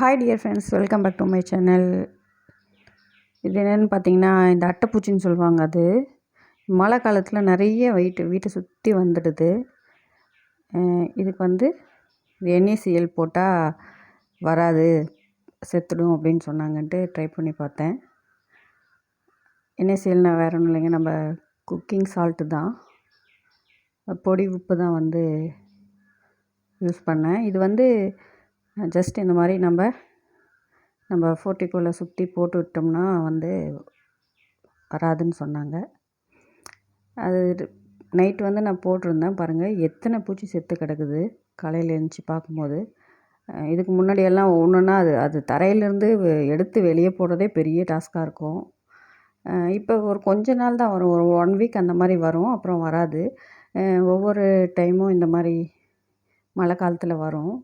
Hi dear friends welcome back to my channel இது என்னென்னு பார்த்தீங்கன்னா இந்த அட்டைப்பூச்சின்னு சொல்லுவாங்க அது. மழை காலத்தில் நிறைய வெயிட்டு வீட்டை சுற்றி வந்துடுது. இதுக்கு வந்து என்ஏசிஎல் போட்டால் வராது செத்துடும் அப்படின்னு சொன்னாங்கன்ட்டு ட்ரை பண்ணி பார்த்தேன். என்ஏசிஎல்னால் வேற ஒன்றும் இல்லைங்க. நம்ம குக்கிங் சால்ட்டு தான். பொடி உப்பு தான் வந்து யூஸ் பண்ணேன். இது வந்து ஜஸ்ட் இந்த மாதிரி நம்ம நம்ம ஃபோர்ட்டிக்குள்ளே சுற்றி போட்டு விட்டோம்னா வந்து வராதுன்னு சொன்னாங்க. அது நைட்டு வந்து நான் போட்டிருந்தேன் பாருங்கள் எத்தனை பூச்சி செத்து கிடக்குது காலையில் எழுந்துச்சி பார்க்கும்போது. இதுக்கு முன்னாடியெல்லாம் ஒன்றுன்னா அது அது தரையிலேருந்து எடுத்து வெளியே போடுறதே பெரிய டாஸ்க்காக இருக்கும். இப்போ ஒரு கொஞ்ச நாள் தான் வரும். ஒரு ஒன் வீக் அந்த மாதிரி வரும் அப்புறம் வராது. ஒவ்வொரு டைமும் இந்த மாதிரி மழை காலத்தில் வரும்.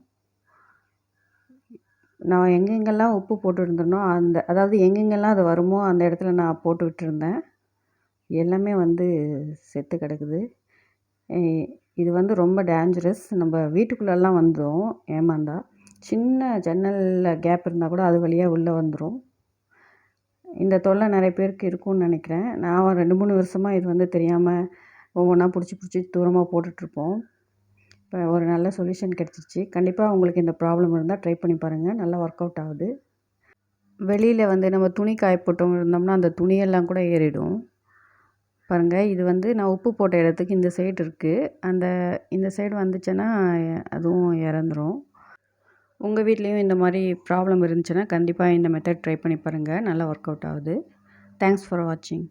நான் எங்கெங்கெல்லாம் உப்பு போட்டுருந்தேனோ அந்த அதாவது எங்கெங்கெல்லாம் அது வருமோ அந்த இடத்துல நான் போட்டு விட்டுருந்தேன். எல்லாமே வந்து செத்து கிடக்குது. இது வந்து ரொம்ப டேஞ்சரஸ் நம்ம வீட்டுக்குள்ளெல்லாம் வந்துடும் ஏமாந்தா. சின்ன ஜன்னலில் கேப் இருந்தால் கூட அது வழியாக உள்ளே வந்துடும் இந்த தொல்லை நிறைய பேருக்கு இருக்கும்னு நினைக்கிறேன். நான் ஒரு ரெண்டு மூணு வருஷமாக இது வந்து தெரியாமல் ஒவ்வொன்றா பிடிச்சி பிடிச்சி தூரமாக போட்டுட்ருப்போம் இப்போ ஒரு நல்ல சொல்யூஷன் கிடச்சிச்சு. கண்டிப்பாக உங்களுக்கு இந்த ப்ராப்ளம் இருந்தால் ட்ரை பண்ணி பாருங்கள் நல்லா ஒர்க் அவுட் ஆகுது. வெளியில் வந்து நம்ம துணி காய போட்டோம் இருந்தோம்னா அந்த துணியெல்லாம் கூட ஏறிடும். பாருங்கள் இது வந்து நான் உப்பு போட்ட இடத்துக்கு இந்த சைடு இருக்குது அந்த இந்த சைடு வந்துச்சுன்னா அதுவும் இறந்துரும். உங்கள் வீட்லேயும் இந்த மாதிரி ப்ராப்ளம் இருந்துச்சுன்னா கண்டிப்பாக இந்த மெத்தட் ட்ரை பண்ணி பாருங்கள் நல்லா ஒர்க் அவுட் ஆகுது. தேங்க்ஸ் ஃபார் வாட்சிங்